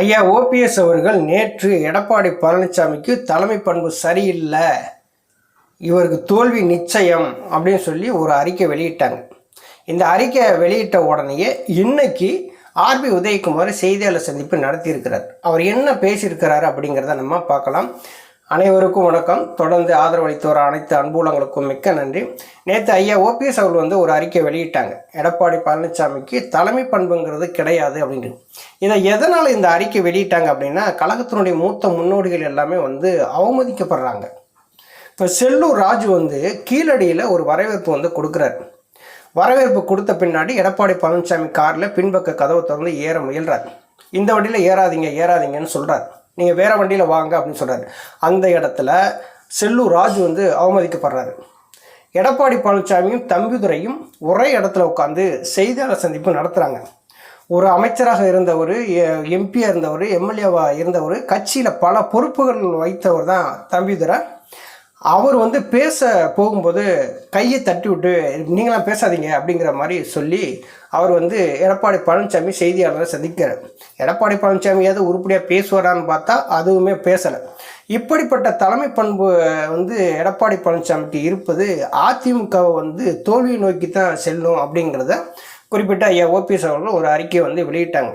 ஐயா ஓபிஎஸ் அவர்கள் நேற்று எடப்பாடி பழனிசாமிக்கு தலைமை பண்பு சரியில்லை. இவருக்கு தோல்வி நிச்சயம் அப்படின்னு சொல்லி ஒரு அறிக்கை வெளியிட்டாங்க. இந்த அறிக்கை வெளியிட்ட உடனேயே இன்னைக்கு ஆர்பி உதயகுமார் செய்தியாளர் சந்திப்பு நடத்தியிருக்கிறார். அவர் என்ன பேசியிருக்கிறாரு அப்படிங்கிறத நம்ம பார்க்கலாம். அனைவருக்கும் வணக்கம். தொடர்ந்து ஆதரவளித்து வர அனைத்து அன்புலங்களுக்கும் மிக்க நன்றி. நேற்று ஐயா ஓபிஎஸ் அவர்கள் வந்து ஒரு அறிக்கை வெளியிட்டாங்க. எடப்பாடி பழனிசாமிக்கு தலைமை பண்புங்கிறது கிடையாது அப்படின்ட்டு இதை எதனால் இந்த அறிக்கை வெளியிட்டாங்க அப்படின்னா கழகத்தினுடைய மூத்த முன்னோடிகள் எல்லாமே வந்து அவமதிக்கப்படுறாங்க. இப்போ செல்லூர் ராஜு வந்து கீழடியில் ஒரு வரவேற்பு வந்து கொடுக்குறாரு. வரவேற்பு கொடுத்த பின்னாடி எடப்பாடி பழனிசாமி காரில் பின்பக்க கதவை திறந்து ஏற முயல்றார். இந்த வண்டியில் ஏறாதீங்க ஏறாதீங்கன்னு சொல்கிறார் நீங்கள் வேறு வண்டியில் வாங்க அப்படின்னு சொல்கிறாரு அந்த இடத்துல செல்லூர் ராஜு வந்து அவமதிக்கப்படுறாரு. எடப்பாடி பழனிசாமியும் தம்பிதுரையும் ஒரே இடத்துல உட்காந்து செய்தியாளர் சந்திப்பு நடத்துகிறாங்க ஒரு அமைச்சராக இருந்தவர் எம்பியாக இருந்தவர் எம்எல்ஏவாக இருந்தவர் கட்சியில் பல பொறுப்புகள் வைத்தவர் தான் தம்பிதுரை. அவர் வந்து பேச போகும்போது கையை தட்டி விட்டு நீங்களாம் பேசாதீங்க அப்படிங்கிற மாதிரி சொல்லி அவர் வந்து எடப்பாடி பழனிசாமி செய்தியாளரை சந்திக்கிறார். எடப்பாடி பழனிசாமி ஏதோ உருப்படியாக பேசுவாரான்னு பார்த்தா அதுவுமே பேசலை. இப்படிப்பட்ட தலைமை பண்பு வந்து எடப்பாடி பழனிசாமிக்கு இருப்பது அதிமுகவை வந்து தோல்வியை நோக்கி தான் செல்லும் அப்படிங்கிறத குறிப்பிட்ட ஐயா ஓபிஎஸ் அவர்கள் ஒரு அறிக்கையை வந்து வெளியிட்டாங்க.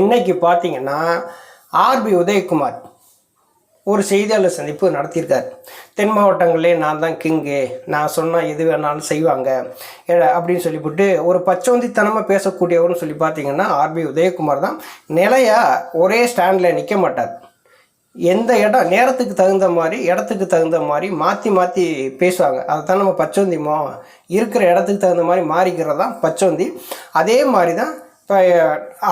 இன்னைக்கு பார்த்தீங்கன்னா ஆர்பி உதயகுமார் ஒரு செய்தியாளர் சந்திப்பு நடத்தியிருக்கார். தென் மாவட்டங்களே நான் தான் கிங்கு நான் சொன்னால் எது வேணாலும் செய்வாங்க. ஏ- அப்படின்னு சொல்லிவிட்டு ஒரு பச்சோந்தித்தனமாக பேசக்கூடியவர்னு சொல்லி பார்த்தீங்கன்னா ஆர்பி உதயகுமார் தான். நிலையாக ஒரே ஸ்டாண்டில் நிற்க மாட்டார். எந்த இடம் நேரத்துக்கு தகுந்த மாதிரி இடத்துக்கு தகுந்த மாதிரி மாற்றி மாற்றி பேசுவாங்க. அதுதான் நம்ம நம்ம பச்சவந்திமோ இருக்கிற இடத்துக்கு தகுந்த மாதிரி மாறிக்கிறது தான் பச்சோந்தி. அதே மாதிரி தான் இப்போ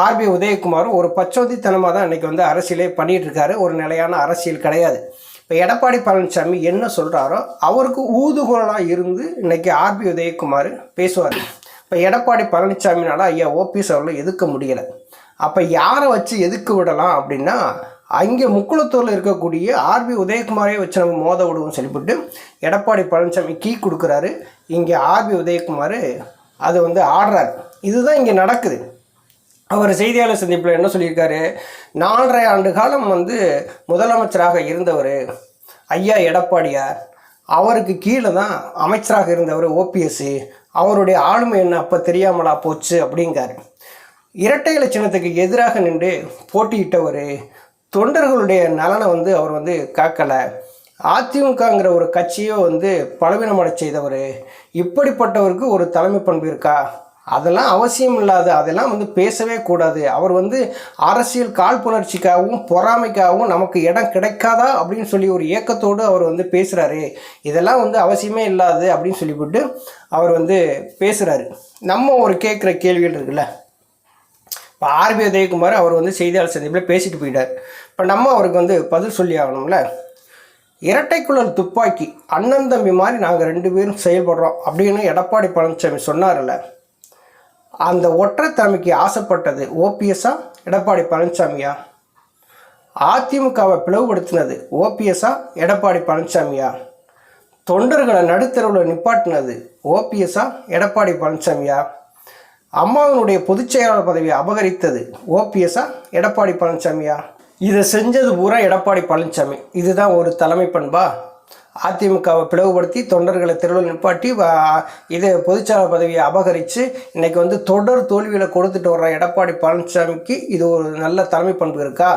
ஆர்பி உதயகுமாரும் ஒரு பச்சோதித்தனமாக தான் இன்றைக்கி வந்து அரசியலே பண்ணிகிட்ருக்காரு ஒரு நிலையான அரசியல் கிடையாது. இப்போ எடப்பாடி பழனிசாமி என்ன சொல்கிறாரோ அவருக்கு ஊதுகோலாக இருந்து இன்னைக்கு ஆர்பி உதயகுமார் பேசுவார். இப்போ எடப்பாடி பழனிசாமினால ஐயா ஓபிஎஸ் அவர்களை எதிர்க்க முடியலை. அப்போ யாரை வச்சு எதுக்கு விடலாம் அப்படின்னா அங்கே முக்குளத்தூரில் இருக்கக்கூடிய ஆர்பி உதயகுமாரே வச்சு நம்ம மோத விடுவோம்னு சொல்லிவிட்டு எடப்பாடி பழனிசாமி கீ கொடுக்குறாரு. இங்கே ஆர்பி உதயகுமார் அது வந்து ஆடுறாரு. இதுதான் இங்கே நடக்குது. அவர் செய்தியாளர் சந்திப்பில் என்ன சொல்லியிருக்காரு? நாலரை ஆண்டு காலம் வந்து முதலமைச்சராக இருந்தவர் ஐயா எடப்பாடியார். அவருக்கு கீழே தான் அமைச்சராக இருந்தவர் ஓபிஎஸ் அவருடைய ஆளுமை என்ன அப்போ தெரியாமலா போச்சு அப்படிங்காரு இரட்டை இலை எதிராக நின்று போட்டியிட்டவர் தொண்டர்களுடைய நலனை வந்து அவர் வந்து காக்கலை. அதிமுகங்கிற ஒரு கட்சியை வந்து பலவீனமடை செய்தவர். இப்படிப்பட்டவருக்கு ஒரு தலைமை பண்பு இருக்கா? அதெல்லாம் அவசியம் இல்லாத அதெல்லாம் வந்து பேசவே கூடாது. அவர் வந்து அரசியல் காழ்ப்புணர்ச்சிக்காகவும் பொறாமைக்காகவும் நமக்கு இடம் கிடைக்காதா அப்படின்னு சொல்லி ஒரு ஏக்கத்தோடு அவர் வந்து பேசுகிறாரு இதெல்லாம் வந்து அவசியமே இல்லாது அப்படின்னு சொல்லிவிட்டு அவர் வந்து பேசுகிறாரு நம்ம ஒரு கேட்குற கேள்விகள் இருக்குல்ல? இப்போ ஆர்பி உதயகுமார் அவர் வந்து செய்தியாளர் சந்திப்பில் பேசிட்டு போயிட்டார். இப்போ நம்ம அவருக்கு வந்து பதில் சொல்லி ஆகணும்ல? இரட்டைக்குழல் துப்பாக்கி அண்ணன் தம்பி மாதிரி நாங்கள் ரெண்டு பேரும் செயல்படுறோம் அப்படின்னு எடப்பாடி பழனிசாமி சொன்னார்ல அந்த ஒற்றைத்தன்மைக்கு ஆசைப்பட்டது ஓபிஎஸ்ஸா எடப்பாடி பழனிசாமியா? அதிமுகவை பிளவுபடுத்தினது ஓபிஎஸ்ஸா எடப்பாடி பழனிசாமியா? தொண்டர்களை நடுத்தரவில் நிப்பாட்டினது ஓபிஎஸ்ஸா எடப்பாடி பழனிசாமியா? அம்மாவினுடைய பொதுச் செயலாளர் பதவியை அபகரித்தது ஓபிஎஸ்ஸா எடப்பாடி பழனிசாமியா? இதை செஞ்சது பூரா எடப்பாடி பழனிசாமி. இதுதான் ஒரு தலைமை பண்பா? அதிமுகவை பிளவுபடுத்தி தொண்டர்களை தெருவில் நிப்பாட்டி இதை இது பொதுச்செயலாளர் பதவியை அபகரித்து இன்றைக்கி வந்து தொடர் தோல்வியில் கொடுத்துட்டு வர்ற எடப்பாடி பழனிசாமிக்கு இது ஒரு நல்ல தலைமை பண்பு இருக்கா?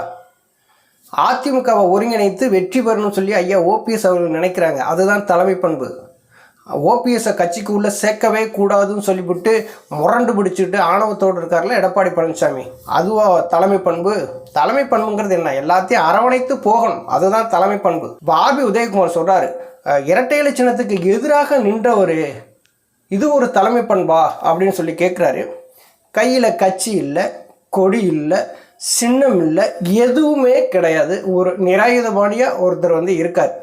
அதிமுகவை ஒருங்கிணைத்து வெற்றி பெறணும்னு சொல்லி ஐயா ஓபிஎஸ் அவர்கள் நினைக்கிறாங்க. அதுதான் தலைமை பண்பு. ஓபிஎஸ்ஸை கட்சிக்கு உள்ளே சேர்க்கவே கூடாதுன்னு சொல்லிவிட்டு முரண்டு பிடிச்சிட்டு ஆணவத்தோடு இருக்கார்ல எடப்பாடி பழனிசாமி. அதுவா தலைமை பண்பு? தலைமை பண்புங்கிறது என்ன? எல்லாத்தையும் அரவணைத்து போகணும். அதுதான் தலைமை பண்பு. பாபி உதயகுமார் சொல்கிறாரு இரட்டை சின்னத்துக்கு எதிராக நின்றவர் இது ஒரு தலைமை பண்பா? அப்படின்னு சொல்லி கேட்குறாரு கையில் கட்சி இல்லை கொடி இல்லை சின்னம் இல்லை எதுவுமே கிடையாது. ஒரு நிராயுதபாணியாக ஒருத்தர் வந்து இருக்கார்.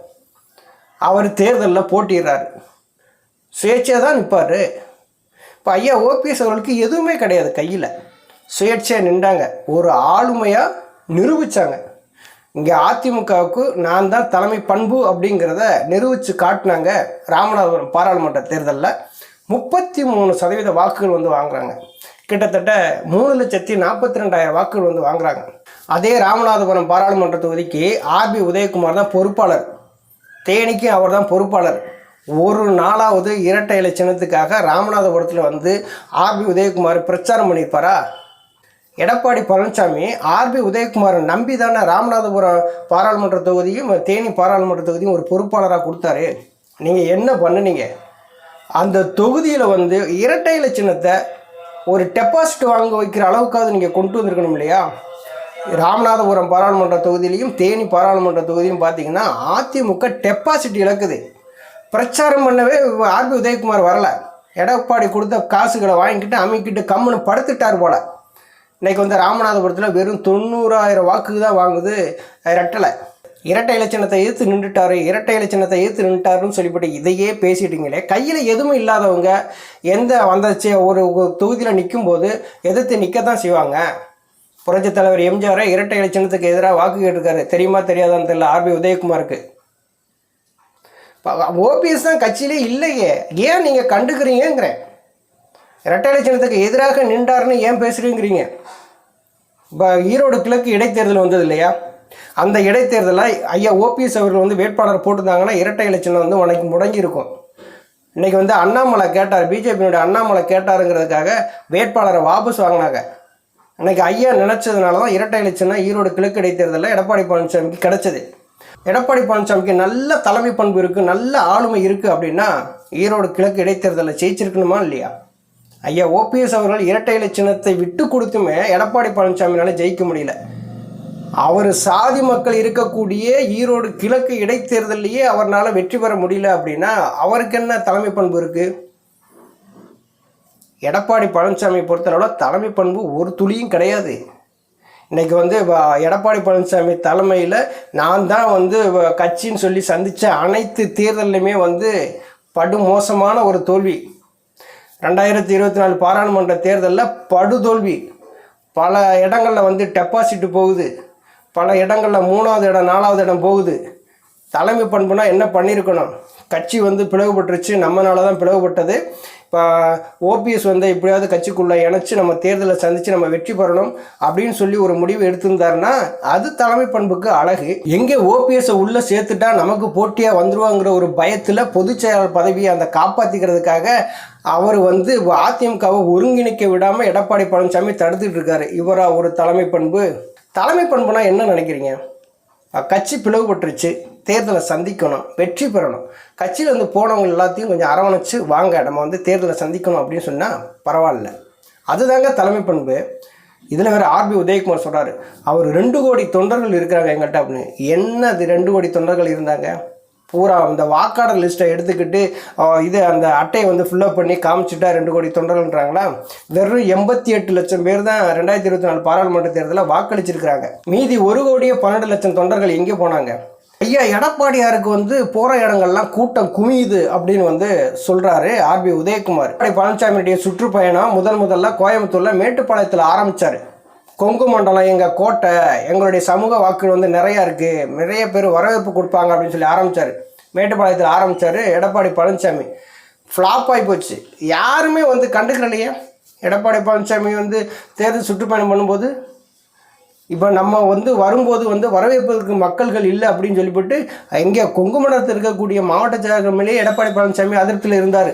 அவர் தேர்தலில் போட்டிடுறாரு சுயேட்சையாக தான் நிற்பார். இப்போ ஐயா ஓபிஎஸ் அவர்களுக்கு எதுவுமே கிடையாது கையில். சுயேட்சையாக நின்றாங்க. ஒரு ஆளுமையாக நிரூபித்தாங்க இங்கே அதிமுகவுக்கு நான் தான் தலைமை பண்பு அப்படிங்கிறத நிரூபித்து காட்டினாங்க ராமநாதபுரம் பாராளுமன்ற தேர்தலில். முப்பத்தி மூணு சதவீத வாக்குகள் வந்து வாங்குறாங்க. கிட்டத்தட்ட மூணு லட்சத்தி நாற்பத்தி ரெண்டாயிரம் வாக்குகள் வந்து வாங்குறாங்க. அதே ராமநாதபுரம் பாராளுமன்ற தொகுதிக்கு ஆர்பி உதயகுமார் தான் பொறுப்பாளர். தேனிக்கு அவர் தான் பொறுப்பாளர். ஒரு நாளாவது இரட்டை இலை சின்னத்துக்காக ராமநாதபுரத்தில் வந்து ஆர்பி உதயகுமார் பிரச்சாரம் பண்ணியிருப்பாரா? எடப்பாடி பழனிசாமி ஆர்பி உதயகுமாரை நம்பி தானே ராமநாதபுரம் பாராளுமன்ற தொகுதியும் தேனி பாராளுமன்ற தொகுதியும் ஒரு பொறுப்பாளராக கொடுத்தாரு? நீங்கள் என்ன பண்ணுனீங்க? அந்த தொகுதியில் வந்து இரட்டை இலை சின்னத்தை ஒரு டெபாசிட் வாங்க வைக்கிற அளவுக்காவது நீங்கள் கொண்டு வந்திருக்கணும் இல்லையா? ராமநாதபுரம் பாராளுமன்ற தொகுதியிலையும் தேனி பாராளுமன்ற தொகுதியும் பார்த்தீங்கன்னா அதிமுக டெபாசிட் இழக்குது. பிரச்சாரம் பண்ணவே ஆர்பி உதயகுமார் வரல. எடப்பாடி கொடுத்த காசுகளை வாங்கிக்கிட்டு அமைக்கிட்டு கம்முன்னு படுத்துட்டார் போல். இன்றைக்கி வந்து ராமநாதபுரத்தில் வெறும் தொண்ணூறாயிரம் வாக்குக்கு தான் வாங்குது ரெட்டலை இரட்டை இலச்சினத்தை எதிர்த்து நின்றுட்டாரு இரட்டை இலச்சினத்தை எதிர்த்து நின்றுட்டாருன்னு சொல்லிவிட்டு இதையே பேசிட்டீங்களே. கையில் எதுவும் இல்லாதவங்க எந்த வந்தச்சு ஒரு தொகுதியில் நிற்கும் போது எதிர்த்து நிற்க தான் செய்வாங்க. புரட்சித் தலைவர் எம்ஜிஆரை இரட்டை இலச்சினத்துக்கு எதிராக வாக்கு கேட்டிருக்காரு. தெரியுமா தெரியாதான்னு தெரியல. ஆர்பி உதயகுமாருக்கு. ஓபிஎஸ் தான் கட்சியிலே இல்லையே. ஏன் நீங்கள் கண்டுக்கிறீங்கிறேன் இரட்டை இலச்சினத்துக்கு எதிராக நின்றாருன்னு ஏன் பேசுகிறீங்கிறீங்க இப்போ ஈரோடு கிழக்கு இடைத்தேர்தல் வந்தது இல்லையா? அந்த இடைத்தேர்தலில் ஐயா ஓபிஎஸ் அவர்கள் வந்து வேட்பாளர் போட்டிருந்தாங்கன்னா இரட்டை இலச்சினம் வந்து உனக்கு முடங்கியிருக்கும். இன்றைக்கி வந்து அண்ணாமலை கேட்டார். பிஜேபியினுடைய அண்ணாமலை கேட்டாருங்கிறதுக்காக வேட்பாளரை வாபஸ் வாங்கினாங்க. இன்றைக்கி ஐயா நினச்சதுனால தான் இரட்டை இலச்சினம் ஈரோடு கிழக்கு இடைத்தேர்தலில் எடப்பாடி பழனிசாமிக்கு கிடச்சிது. எடப்பாடி பழனிசாமிக்கு நல்ல தலைமை பண்பு இருக்குது நல்ல ஆளுமை இருக்குது அப்படின்னா ஈரோடு கிழக்கு இடைத்தேர்தலில் ஜெயிச்சிருக்கணுமா இல்லையா? ஐயா ஓபிஎஸ் அவர்கள் இரட்டை இலை சின்னத்தை விட்டு கொடுத்துமே எடப்பாடி பழனிசாமினால் ஜெயிக்க முடியல. அவர் சாதி மக்கள் இருக்கக்கூடிய ஈரோடு கிழக்கு இடைத்தேர்தலையே அவரால் வெற்றி பெற முடியல அப்படின்னா அவருக்கு என்ன தலைமை பண்பு இருக்குது எடப்பாடி பழனிசாமியை பொறுத்தளவில் தலைமை பண்பு ஒரு துளியும் கிடையாது. இன்றைக்கி வந்து எடப்பாடி பழனிசாமி தலைமையில் நான் தான் வந்து வ- கட்சின்னு சொல்லி சந்தித்த அனைத்து தேர்தல்லையுமே வந்து படு மோசமான ஒரு தோல்வி. ரெண்டாயிரத்தி இருபத்தி நாலு பாராளுமன்ற தேர்தலில் படுதோல்வி. பல இடங்களில் வந்து டெபாசிட் போகுது. பல இடங்களில் மூணாவது இடம் நாலாவது இடம் போகுது. தலைமை பண்புனா என்ன பண்ணியிருக்கணும் கட்சி வந்து பிளவுபட்டுருச்சு நம்மனால தான் பிளவுபட்டது. இப்போ ஓபிஎஸ் வந்து எப்படியாவது கட்சிக்குள்ளே இணைச்சி நம்ம தேர்தலை சந்தித்து நம்ம வெற்றி பெறணும் அப்படின்னு சொல்லி ஒரு முடிவு எடுத்திருந்தாருன்னா அது தலைமை பண்புக்கு அழகு. எங்கே ஓபிஎஸ்ஸை உள்ளே சேர்த்துட்டா நமக்கு போட்டியாக வந்துருவாங்கிற ஒரு பயத்தில் பொதுச் செயலாளர் பதவியை அந்த காப்பாற்றிக்கிறதுக்காக அவர் வந்து அதிமுகவை ஒருங்கிணைக்க விடாமல் எடப்பாடி பழனிசாமி தடுத்துட்டு இருக்காரு. இவரா ஒரு தலைமை பண்பு. தலைமை பண்புனா என்ன நினைக்கிறீங்க? கட்சி பிளவுபட்டுருச்சு. தேர்தலை சந்திக்கணும் வெற்றி பெறணும். கட்சியில் வந்து போனவங்க எல்லாத்தையும் கொஞ்சம் அரவணைச்சு வாங்க நம்ம வந்து தேர்தலை சந்திக்கணும் அப்படின்னு சொன்னால் பரவாயில்ல. அதுதாங்க தலைமை பண்பு. இதில் வேறு ஆர்பி உதயகுமார் சொல்கிறார் அவர் ரெண்டு கோடி தொண்டர்கள் இருக்கிறாங்க எங்கள்கிட்ட அப்படின்னு. என்ன அது ரெண்டு கோடி தொண்டர்கள் இருந்தாங்க? பூரா அந்த வாக்காளர் லிஸ்ட்டை எடுத்துக்கிட்டு இது அந்த அட்டையை வந்து ஃபில்லப் பண்ணி காமிச்சிட்டா ரெண்டு கோடி தொண்டர்கள்ன்றாங்களா? வெறும் எண்பத்தி எட்டு லட்சம் பேர் தான் ரெண்டாயிரத்தி இருபத்தி நாலு பாராளுமன்ற தேர்தலில் வாக்களிச்சிருக்கிறாங்க. மீதி ஒரு கோடியே பன்னெண்டு லட்சம் தொண்டர்கள் எங்கே போனாங்க? ஐயா எடப்பாடியாருக்கு வந்து போகிற இடங்கள்லாம் கூட்டம் குமியுது அப்படின்னு வந்து சொல்கிறாரு ஆர்பி உதயகுமார். பழனிசாமியுடைய சுற்றுப்பயணம் முதன் முதல்ல கோயம்புத்தூரில் மேட்டுப்பாளையத்தில் ஆரம்பித்தார் கொங்கு மண்டலம் எங்கள் கோட்டை எங்களுடைய சமூக வாக்குகள் வந்து நிறையா இருக்குது நிறைய பேர் வரவேற்பு கொடுப்பாங்க அப்படின்னு சொல்லி ஆரம்பித்தார் மேட்டுப்பாளையத்தில் ஆரம்பித்தார் எடப்பாடி பழனிசாமி. ஃப்ளாப் ஆகி போச்சு. யாருமே வந்து கண்டுக்கிறலையே எடப்பாடி பழனிசாமி வந்து தேர்தல் சுற்றுப்பயணம் பண்ணும்போது இப்போ நம்ம வந்து வரும்போது வந்து வரவேற்பதற்கு மக்கள்கள் இல்லை அப்படின்னு சொல்லிவிட்டு இங்கே கொங்கு மண்டலத்தில் இருக்கக்கூடிய மாவட்ட செயலகம் எடப்பாடி பழனிசாமி அதிருப்தியில் இருந்தார்.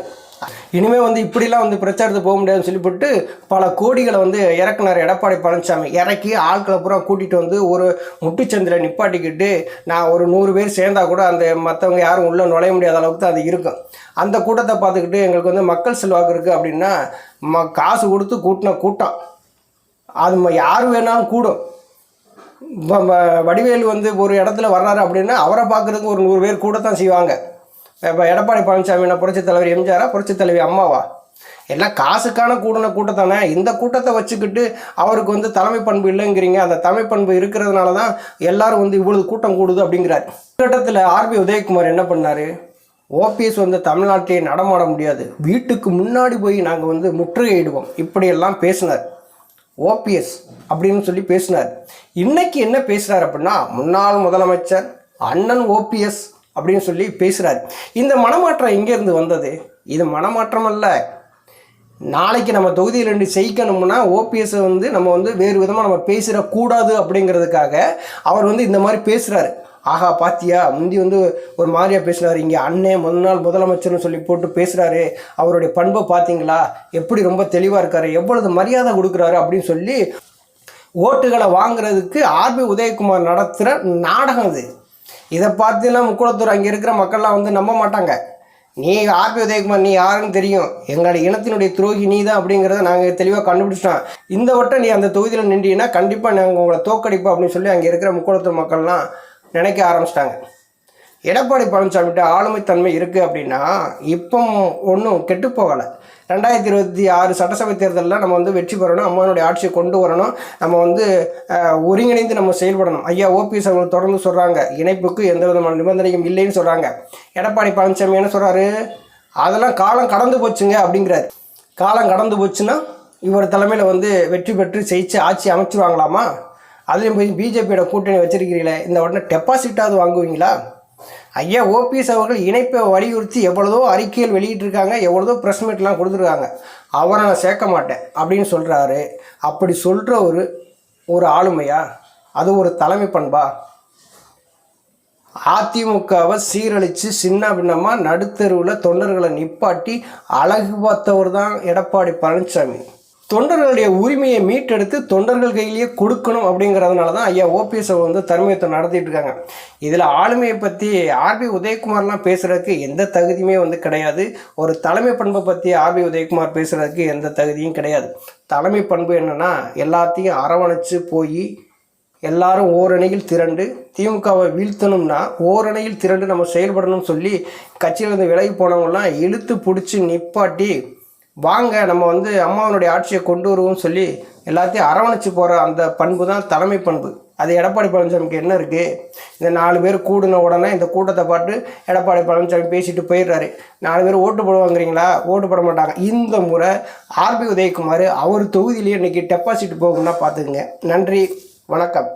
இனிமேல் வந்து இப்படிலாம் வந்து பிரச்சாரத்துக்கு போக முடியாதுன்னு சொல்லிவிட்டு பல கோடிகளை வந்து இறக்குனார் எடப்பாடி பழனிசாமி. இறக்கி ஆட்களை பூரா கூட்டிகிட்டு வந்து ஒரு முட்டுச்சந்தில் நிப்பாட்டிக்கிட்டு நான் ஒரு நூறு பேர் சேர்ந்தா கூட அந்த மற்றவங்க யாரும் உள்ளே நுழைய முடியாத அளவுக்கு தான் அது இருக்கும் அந்த கூட்டத்தை பார்த்துக்கிட்டு எங்களுக்கு வந்து மக்கள் செல்வாக்கு இருக்குது அப்படின்னா ம காசு கொடுத்து கூட்டின கூட்டம். அது ம- யார் வேணாலும் கூடும். வடிவேல் வந்து ஒரு இடத்துல வர்றாரு அப்படின்னா அவரை பார்க்குறதுக்கு ஒரு நூறு பேர் கூட தான் செய்வாங்க. இப்போ எடப்பாடி பழனிசாமி நான் புரட்சித் தலைவர் எம்ஜிஆரா புரட்சித் தலைவி அம்மாவா? எல்லாம் காசுக்கான கூடின கூட்டத்தானே. இந்த கூட்டத்தை வச்சுக்கிட்டு அவருக்கு வந்து தலைமை பண்பு இல்லைங்கிறீங்க. அந்த தலைமை பண்பு இருக்கிறதுனால தான் எல்லாரும் வந்து இவ்வளவு கூட்டம் கூடுது அப்படிங்கிறார். கட்டத்தில் ஆர்பி உதயகுமார் என்ன பண்ணார்? ஓபிஎஸ் வந்து தமிழ்நாட்டிலே நடமாட முடியாது. வீட்டுக்கு முன்னாடி போய் நாங்கள் வந்து முற்றுகையிடுவோம். இப்படியெல்லாம் பேசினார். ஓபிஎஸ் அப்படின்னு சொல்லி பேசினார். இன்னைக்கு என்ன பேசுகிறார் அப்படின்னா முன்னாள் முதலமைச்சர் அண்ணன் ஓபிஎஸ் அப்படின்னு சொல்லி பேசுகிறார் இந்த மனமாற்றம் எங்கேருந்து வந்தது? இது மனமாற்றம் அல்ல. நாளைக்கு நம்ம தொகுதியில் ரெண்டு ஜெயிக்கணும்னா ஓபிஎஸ்ஸை வந்து நம்ம வந்து வேறு விதமாக நம்ம பேசிடக்கூடாது அப்படிங்கிறதுக்காக அவர் வந்து இந்த மாதிரி பேசுகிறாரு ஆஹா பாத்தியா? முந்தி வந்து ஒரு மாதிரியா பேசினார். இங்கே அண்ணே முன்னாள் முதலமைச்சர்னு சொல்லி போட்டு பேசுகிறாரு அவருடைய பண்பை பார்த்தீங்களா எப்படி ரொம்ப தெளிவாக இருக்காரு. எவ்வளவு மரியாதை கொடுக்குறாரு அப்படின்னு சொல்லி ஓட்டுகளை வாங்குறதுக்கு ஆர்பி உதயகுமார் நடத்துகிற நாடகம் இது. இதை பார்த்தீங்கன்னா முக்குளத்தூர் அங்கே இருக்கிற மக்கள்லாம் வந்து நம்ப மாட்டாங்க. நீ ஆர்பி உதயகுமார் நீ யாருன்னு தெரியும். எங்களோட இனத்தினுடைய துரோகி நீ தான் அப்படிங்கிறத நாங்கள் தெளிவாக கண்டுபிடிச்சிட்டோம். இந்த வட்டம் நீ அந்த தொகுதியில் நின்றீங்கன்னா கண்டிப்பாக நாங்கள் உங்களை தோக்கடிப்போம் அப்படின்னு சொல்லி அங்கே இருக்கிற முக்குளத்தூர் மக்கள்லாம் நினைக்க ஆரம்பிச்சிட்டாங்க. எடப்பாடி பழனிசாமிகிட்ட ஆளுமைத்தன்மை இருக்குது அப்படின்னா இப்போ ஒன்றும் கெட்டு போகலை. ரெண்டாயிரத்தி இருபத்தி ஆறு சட்டசபை தேர்தலில் நம்ம வந்து வெற்றி பெறணும் அம்மானுடைய ஆட்சியை கொண்டு வரணும் நம்ம வந்து ஒருங்கிணைந்து நம்ம செயல்படணும். ஐயா ஓபிஎஸ் அவங்க தொடர்ந்து சொல்கிறாங்க இணைப்புக்கு எந்த விதமான நிபந்தனையும் இல்லைன்னு சொல்கிறாங்க எடப்பாடி பழனிசாமி என்ன சொல்கிறாரு அதெல்லாம் காலம் கடந்து போச்சுங்க அப்படிங்கிறாரு. காலம் கடந்து போச்சுன்னா இவர் தலைமையில் வந்து வெற்றி பெற்று ஜெயிச்சு ஆட்சி அமைச்சிருவாங்களாமா? அதுலேயும் போய் பிஜேபியோட கூட்டணி வச்சிருக்கிறீங்களே இந்த உடனே டெபாசிட்டாவது வாங்குவீங்களா? ஐயா ஓபிஎஸ் அவர்கள் இணைப்பை வலியுறுத்தி எவ்வளதோ அறிக்கைகள் வெளியிட்டிருக்காங்க எவ்வளதோ ப்ரெஸ் மீட்லாம் கொடுத்துருக்காங்க. அவரை நான் சேர்க்க மாட்டேன் அப்படின்னு சொல்கிறாரு அப்படி சொல்கிற ஒரு ஒரு ஆளுமையா? அது ஒரு தலைமை பண்பா? அதிமுகவை சீரழித்து சின்ன பின்னமாக நடுத்தெருவில் தொண்டர்களை நிப்பாட்டி அழகு பார்த்தவர் தான் எடப்பாடி பழனிசாமி. தொண்டர்களுடைய உரிமையை மீட்டெடுத்து தொண்டர்கள் கையிலேயே கொடுக்கணும் அப்படிங்கிறதுனால தான் ஐயா ஓபிஎஸ் வந்து தர்மயத்தை நடத்திட்டு இருக்காங்க. இதில் ஆளுமையை பற்றி ஆர்பி உதயகுமார்லாம் பேசுகிறதுக்கு எந்த தகுதியுமே வந்து கிடையாது. ஒரு தலைமை பண்பை பற்றி ஆர்பி உதயகுமார் பேசுகிறதுக்கு எந்த தகுதியும் கிடையாது. தலைமை பண்பு என்னென்னா எல்லாத்தையும் அரவணைச்சு போய் எல்லாரும் ஓரணியில் திரண்டு திமுகவை வீழ்த்தணும்னா ஓரணியில் திரண்டு நம்ம செயல்படணும்னு சொல்லி கட்சியிலேருந்து விலகி போனவங்கலாம் இழுத்து பிடிச்சி நிப்பாட்டி வாங்க நம்ம வந்து அம்மாவனுடைய ஆட்சியை கொண்டு வருவோம்னு சொல்லி எல்லாத்தையும் அரவணைச்சு போகிற அந்த பண்பு தான் தலைமை பண்பு. அது எடப்பாடி பழனிசாமிக்கு என்ன இருக்குது இந்த நாலு பேர் கூடின உடனே இந்த கூட்டத்தை பார்த்து எடப்பாடி பழனிசாமி பேசிட்டு போயிடுறாரு. நாலு பேர் ஓட்டு போடுவாங்கிறீங்களா ஓட்டு போட மாட்டாங்க. இந்த முறை ஆர்பி உதயகுமார் அவர் தொகுதியிலேயே இன்னைக்கு டெபாசிட் போகும்னா பார்த்துக்குங்க. நன்றி. வணக்கம்.